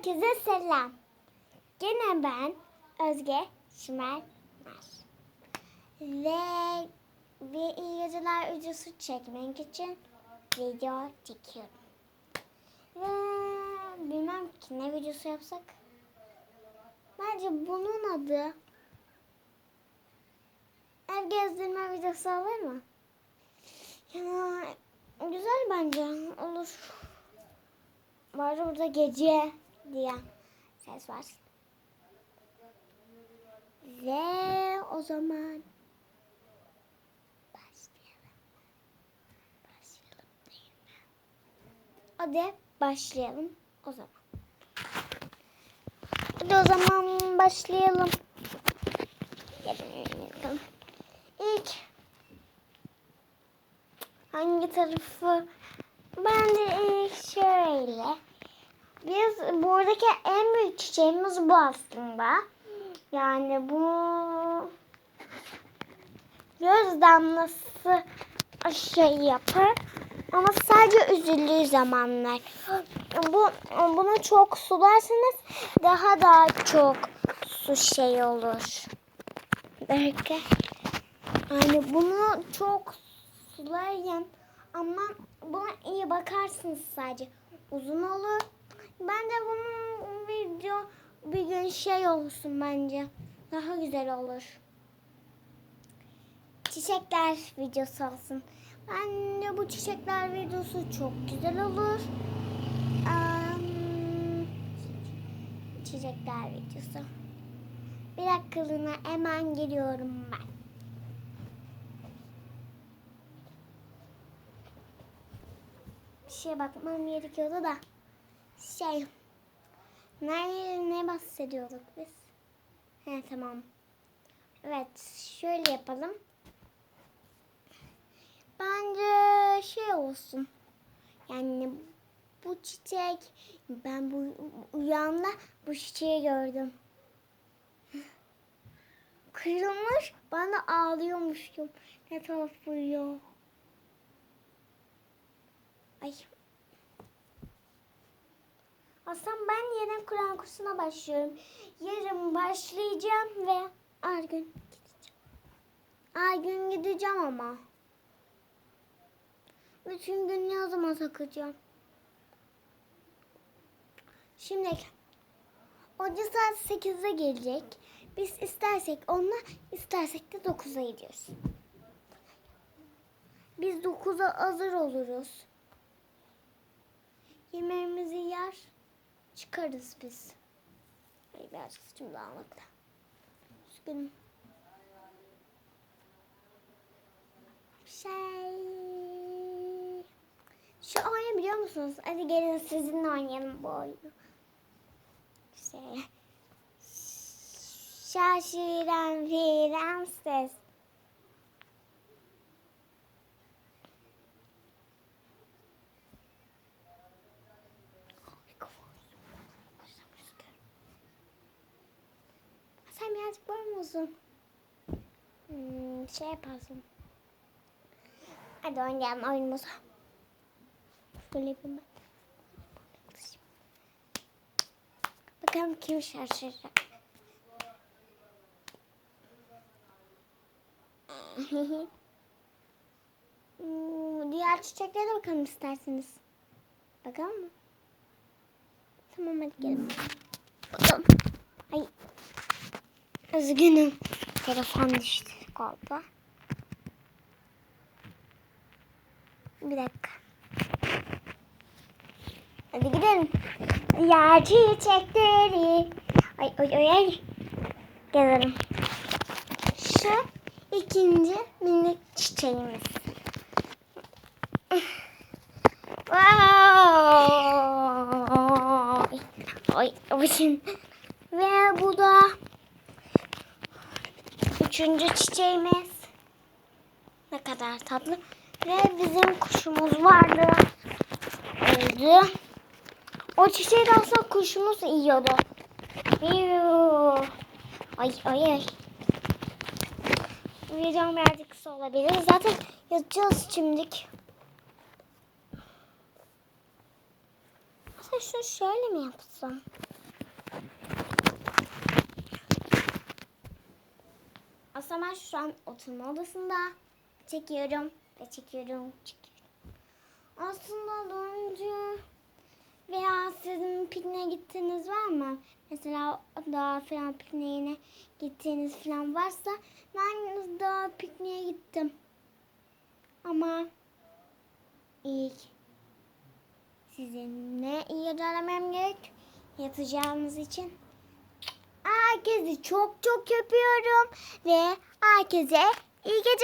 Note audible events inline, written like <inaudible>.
Herkese selam. Gene ben Özge Şimer Ve bir iyi geceler videosu çekmek için video çekiyorum. Ve bilmem ki ne videosu yapsak. Bence bunun adı ev gezdirme videosu olur mu? Ya, güzel bence olur. Var orada gece diye ses var. Ve o zaman başlayalım. Başlayalım değil mi? Hadi başlayalım o zaman. Hadi o zaman başlayalım. Gelin. İlk hangi tarafı Bence ilk şöyle. Biz buradaki en büyük çiçeğimiz bu aslında. Yani bu göz damlası şey yapar. Ama sadece üzüldüğü zamanlar. Bu bunu çok sularsanız daha daha çok su şey olur. Belki. Yani bunu çok sulayın ama buna iyi bakarsınız sadece. Uzun olur. Ben de bunun video bir gün şey olsun bence. Daha güzel olur. Çiçekler videosu olsun. Bence bu çiçekler videosu çok güzel olur. Çiçekler videosu. Bir dakikalığına hemen geliyorum ben. bir şeye bakmam gerekiyordu da şey ne, ne bahsediyorduk biz? He tamam. Evet şöyle yapalım. Bence şey olsun. Yani bu çiçek ben bu uyanda bu çiçeği gördüm. <laughs> Kırılmış bana ağlıyormuşum. Ne tuhaf uyuyor. Ay. Aslında ben yarın Kur'an kursuna başlıyorum. Yarın başlayacağım ve her gün gideceğim. Her gün gideceğim ama. Bütün gün yazıma takacağım. Şimdi hoca saat 8'de gelecek. Biz istersek onunla istersek de 9'a gidiyoruz. Biz 9'a hazır oluruz. Yemeğimizi yer, çıkarız biz. Ay birazcık saçım dağınık da. Üzgünüm. Şey... Şu oyunu biliyor musunuz? Hadi gelin sizinle oynayalım bu oyunu. Şey... Şaşıran prenses. Birazcık boy musun? Hmm, şey yaparsın. Hadi oynayalım oyunumuzu. Böyle yapayım ben. Bakalım kim şaşıracak. <laughs> Hmm, Diğer çiçeklere bakalım isterseniz. Bakalım mı? Tamam hadi gelin. Bakalım. Ay. Üzgünüm. Telefon düştü galiba. Bir dakika. Hadi gidelim. Ya çiçekleri. Ay ay ay ay. Gelelim. Şu ikinci minik çiçeğimiz. Vay. Ay, başım. Ve bu da üçüncü çiçeğimiz. Ne kadar tatlı. Ve bizim kuşumuz vardı. Öldü. O çiçeği de aslında kuşumuz yiyordu. Yuh. Ay ay ay. Videom birazcık kısa olabilir. Zaten yatacağız şimdilik. Aslında şunu şöyle mi yapsam? Ben şu an oturma odasında çekiyorum ve çekiyorum, çekiyorum. Aslında daha önce veya sizin pikniğe gittiğiniz var mı? Mesela dağ falan pikniğine gittiğiniz falan varsa ben dağ pikniğe gittim. Ama ilk sizinle ilerlemem gerek yatacağınız için. Herkesi çok çok öpüyorum ve herkese iyi geceler.